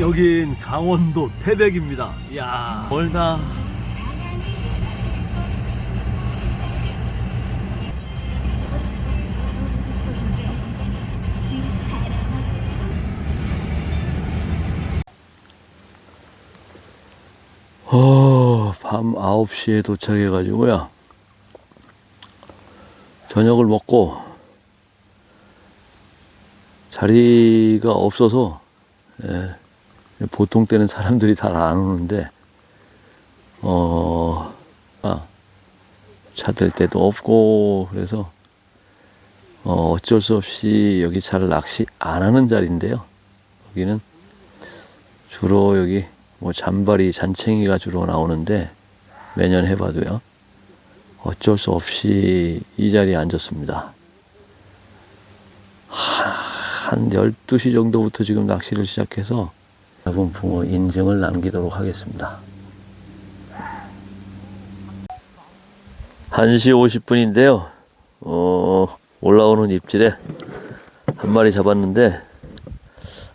여긴 강원도 태백입니다. 이야, 멀다. 어, 밤 9시에 도착해가지고요. 저녁을 먹고 자리가 없어서 예, 보통 때는 사람들이 잘 안 오는데 어, 아, 차들 때도 없고 그래서 어, 어쩔 수 없이 여기 잘 낚시 안 하는 자리인데요. 여기는 주로 여기 뭐 잔바리, 잔챙이가 주로 나오는데 매년 해봐도요. 어쩔 수 없이 이 자리에 앉았습니다. 하, 한 12시 정도부터 지금 낚시를 시작해서 여러분 붕어 인증을 남기도록 하겠습니다. 1시 50분인데요. 어, 올라오는 입질에 한 마리 잡았는데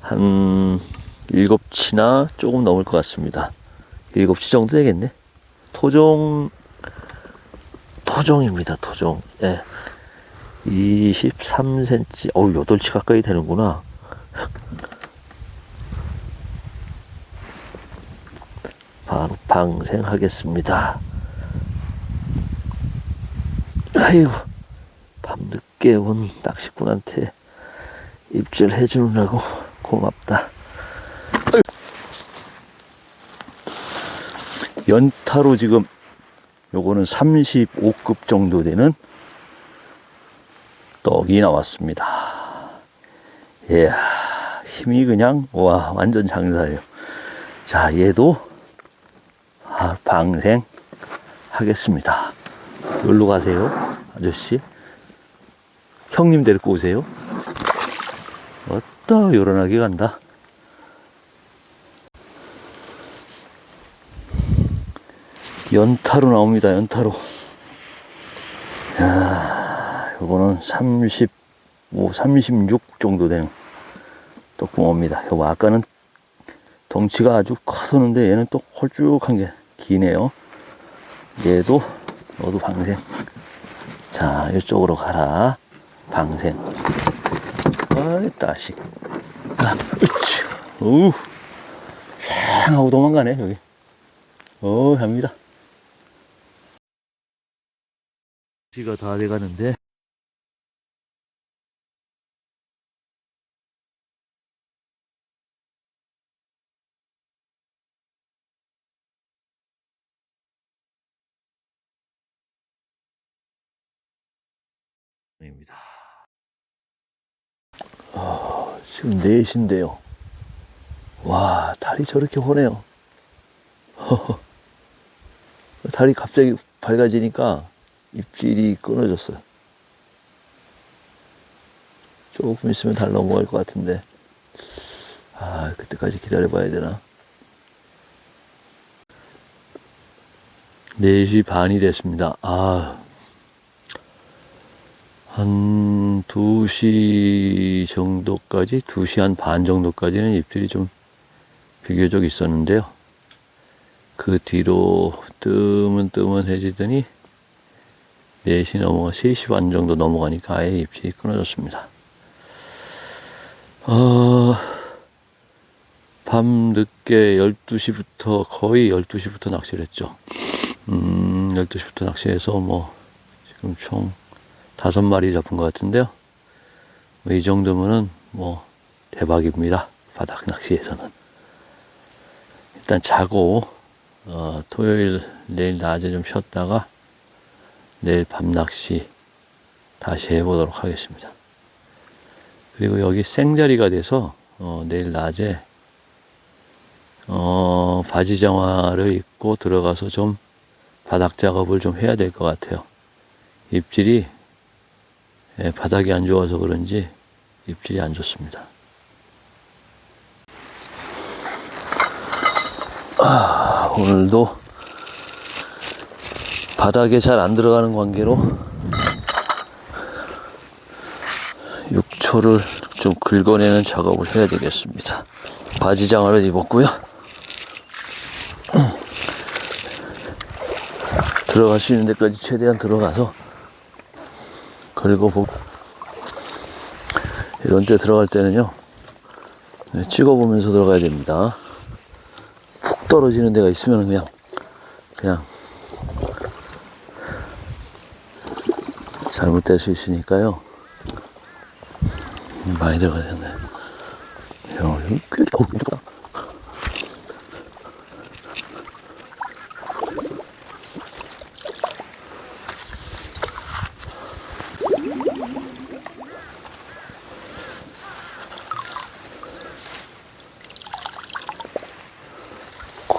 한 7치나 조금 넘을 것 같습니다. 7치 정도 되겠네. 토종 토종입니다. 토종. 예. 23cm. 어우, 8치 가까이 되는구나. 바로 방생하겠습니다. 아유, 밤늦게 온 낚시꾼한테 입질 해 주느라고 고맙다. 연타로 지금 요거는 35급 정도 되는 떡이 나왔습니다. 이야, 힘이 그냥, 와, 완전 장사예요. 자, 얘도 아, 방생 하겠습니다. 여기로 가세요, 아저씨. 형님 데리고 오세요. 어따, 요란하게 간다. 연타로 나옵니다, 연타로. 야, 요거는 35, 36 정도 되는 떡붕어입니다. 요거 아까는 덩치가 아주 컸었는데 얘는 또 홀쭉한 게 기네요. 얘도 너도 방생. 자, 이쪽으로 가라. 방생. 아이, 따식. 아, 으치. 샹 하고 도망가네, 여기. 어, 갑니다. 시가 다 돼가는데. 입니다. 아, 지금 4시인데요. 와, 달이 저렇게 호네요. 달이 갑자기 밝아지니까 입질이 끊어졌어요. 조금 있으면 달 넘어갈 것 같은데, 아, 그때까지 기다려봐야 되나? 4시 반이 됐습니다. 아, 한 2시 정도까지, 2시 한 반 정도까지는 입질이 좀 비교적 있었는데요. 그 뒤로 뜨문뜨문해지더니 4시 넘어가 3시 반 정도 넘어가니까 아예 입질이 끊어졌습니다. 어, 밤 늦게 12시부터 거의 12시부터 낚시를 했죠. 음, 12시부터 낚시해서 뭐 지금 총 다섯 마리 잡은 것 같은데요. 뭐 이 정도면은 뭐 대박입니다. 바닥 낚시에서는. 일단 자고 어, 토요일 내일 낮에 좀 쉬었다가 내일 밤 낚시 다시 해보도록 하겠습니다. 그리고 여기 생자리가 돼서 어, 내일 낮에 어, 바지 장화를 입고 들어가서 좀 바닥 작업을 좀 해야 될 것 같아요. 입질이 예, 바닥이 안 좋아서 그런지 입질이 안 좋습니다. 아, 오늘도 바닥에 잘 안 들어가는 관계로 육초를 좀 긁어내는 작업을 해야 되겠습니다. 바지 장화를 입었고요. 들어갈 수 있는 데까지 최대한 들어가서 긁어보고 이런 데 들어갈 때는요 네, 찍어보면서 들어가야 됩니다. 푹 떨어지는 데가 있으면 그냥 그냥 잘못될 수 있으니까요. 많이 들어가야 되네. 야, 이거 꽤,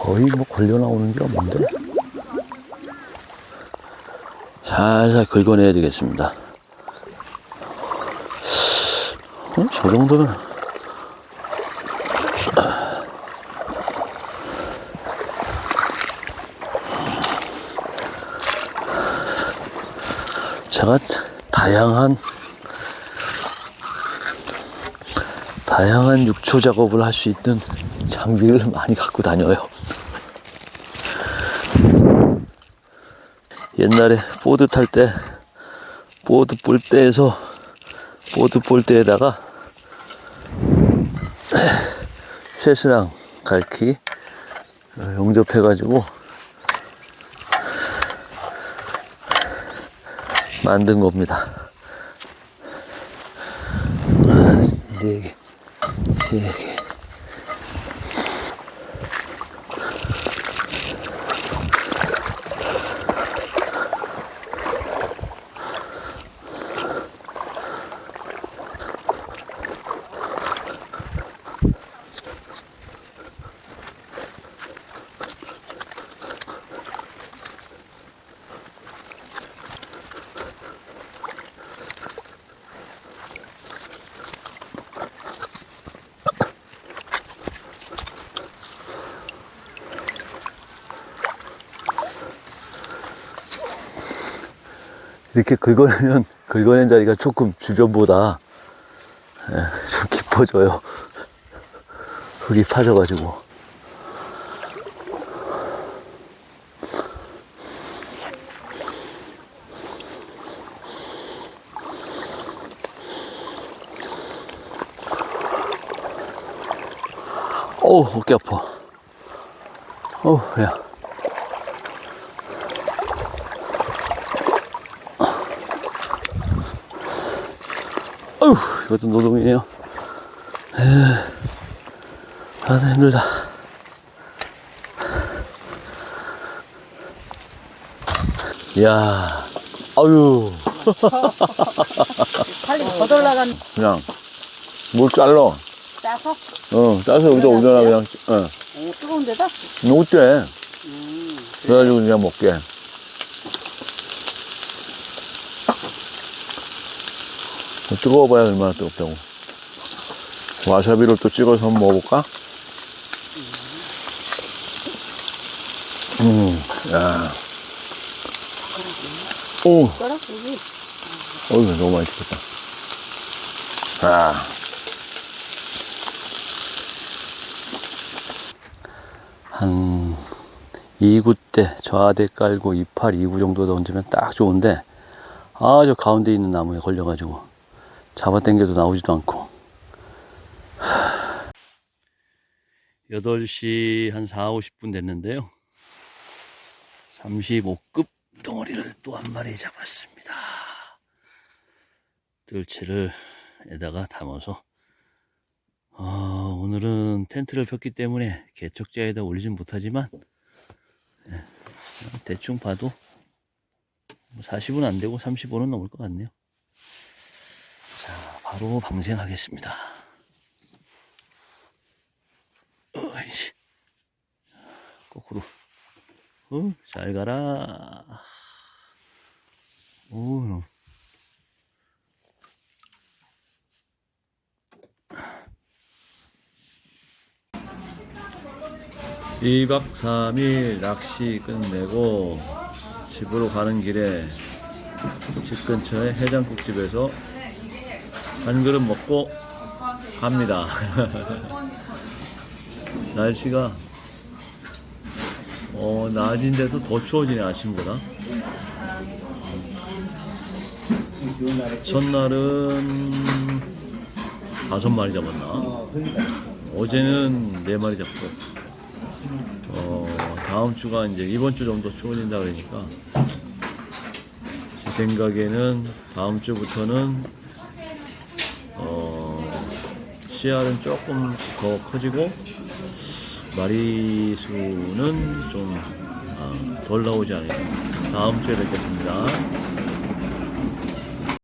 거의 뭐 걸려 나오는 게 없는데. 살살 긁어내야 되겠습니다. 어, 저 정도면 제가 다양한 다양한 육초 작업을 할 수 있는 장비를 많이 갖고 다녀요. 옛날에 보드 탈 때 보드 볼대에서 보드 볼대에다가 쇠스랑 갈키 용접해 가지고 만든 겁니다. 네 개, 세 개. 이렇게 긁어내면 긁어낸 자리가 조금 주변보다 예, 좀 깊어져요. 흙이 파져가지고. 어우, 어깨 아파. 어우, 야. 어휴, 이것도 노동이네요. 아, 힘들다. 이야, 아유, 빨리 더 올라간 그냥, 물 잘라. 짜서 어, 따서 여기다 올려놔, 그냥, 어. 오, 뜨거운 데다 어때? 그래가지고 그냥 먹게. 뜨거워봐야 얼마나 뜨겁다고. 와사비를 또 찍어서 한번 먹어볼까? 음, 야. 오, 어휴, 너무 맛있겠다. 아. 한 2구 때 좌대 깔고 28, 2구 정도 던지면 딱 좋은데 아 저 가운데 있는 나무에 걸려가지고 잡아당겨도 나오지도 않고. 8시 한 4, 50분 됐는데요. 35급 덩어리를 또 한 마리 잡았습니다. 뜰채를 에다가 담아서 아, 오늘은 텐트를 폈기 때문에 개척자에다 올리진 못하지만 예, 대충 봐도 40은 안 되고 35는 넘을 것 같네요. 자, 바로 방생하겠습니다. 어이씨. 거꾸로. 어, 잘 가라. 오, 2박 3일 낚시 끝내고 집으로 가는 길에 집 근처에 해장국집에서 한 그릇 먹고 갑니다. 날씨가 어, 낮인데도 더 추워지네 아침보다. 첫날은 다섯 마리 잡았나? 어제는 네 마리 잡고, 어, 다음 주가 이제 이번 주 정도 추워진다 그러니까, 제 생각에는 다음 주부터는, 씨알은 조금 더 커지고, 마리수는 좀 아, 덜 나오지 않을까. 다음 주에 뵙겠습니다.